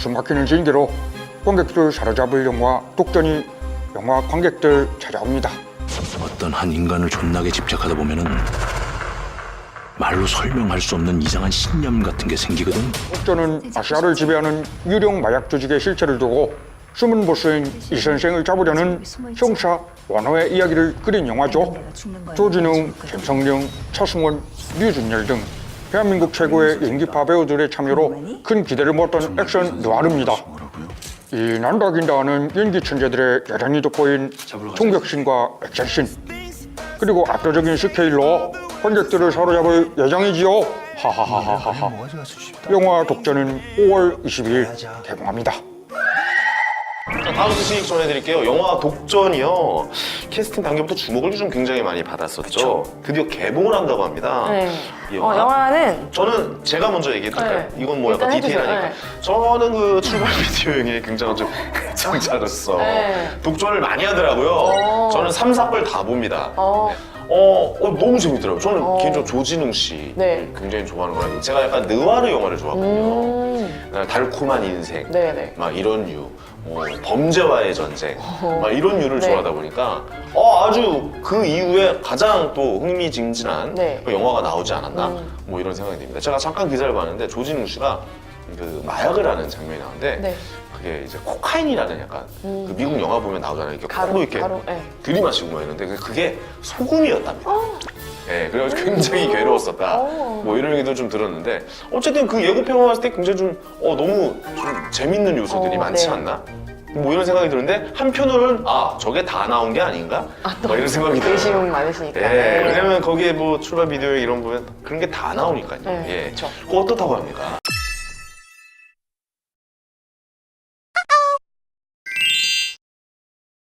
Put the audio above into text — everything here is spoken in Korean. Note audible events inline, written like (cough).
숨막히는 진기로 관객들 사로잡을 영화 독전이 영화 관객들 찾아옵니다. 어떤 한 인간을 존나게 집착하다 보면은 말로 설명할 수 없는 이상한 신념 같은 게 생기거든. 독전은 아시아를 지배하는 유령 마약 조직의 실체를 두고 숨은 보스인 이 선생을 잡으려는 형사 완호의 이야기를 그린 영화죠. 조진웅, 김성령, 차승원, 류준열 등 대한민국 최고의 연기파 배우들의 참여로 큰 기대를 모았던 액션 느와르입니다. 이 난다긴다하는 연기 천재들의 여전히 돋보인 총격신과 액션신 그리고 압도적인 스케일로 관객들을 사로잡을 예정이지요. 하하하하하. 영화 독전은 5월 20일 개봉합니다. 자, 다음 소식 전해드릴게요. 영화 독전이요. 캐스팅 단계부터 주목을 좀 굉장히 많이 받았었죠. 드디어 개봉을 한다고 합니다. 네. 이 어, 영화는 저는 제가 먼저 얘기해드릴까요? 네. 이건 뭐 약간 일단 해주세요. 디테일하니까. 네. 저는 그 출발 비디오형의 굉장한 좀 (laughs) 애청자로서 네. 독전을 많이 하더라고요. 어. 저는 3, 4걸 다 봅니다. 어, 어, 어, 너무 재밌더라고요. 저는 어. 개인적으로 조진웅 씨 네. 굉장히 좋아하는 거라요 제가 약간 느와르 영화를 좋아하거든요. 음, 달콤한 인생, 네네. 막 이런 유, 뭐 범죄와의 전쟁, 막 이런 유를 네. 좋아하다 보니까 어, 아주 그 이후에 가장 또 흥미진진한 네. 그 영화가 나오지 않았나 음. 뭐 이런 생각이 듭니다. 제가 잠깐 기사를 봤는데 조진웅 씨가 그 마약을 하는 장면이 나오는데 네. 그게 이제 코카인이라는 약간 음. 그 미국 영화 보면 나오잖아요. 이렇게 가루, 코로 이렇게 가루, 네. 들이마시고 막 이러는데 그게 소금이었답니다. 예, 그래서 굉장히 괴로웠었다. 어. 뭐 이런 얘기도 좀 들었는데 어쨌든 그 예고편을 봤을 때 굉장히 좀 어, 너무 좀 재밌는 요소들이 어, 많지 네. 않나? 뭐 이런 생각이 드는데 한편으로는 아 저게 다 나온 게 아닌가? 뭐 이런 생각이 들어요. 의심 많으시니까. 예, 왜냐면 거기에 뭐 출발 비디오에 이런 보면 그런 게 다 나오니까요. 네, 예, 그쵸. 그거 어떻다고 합니까?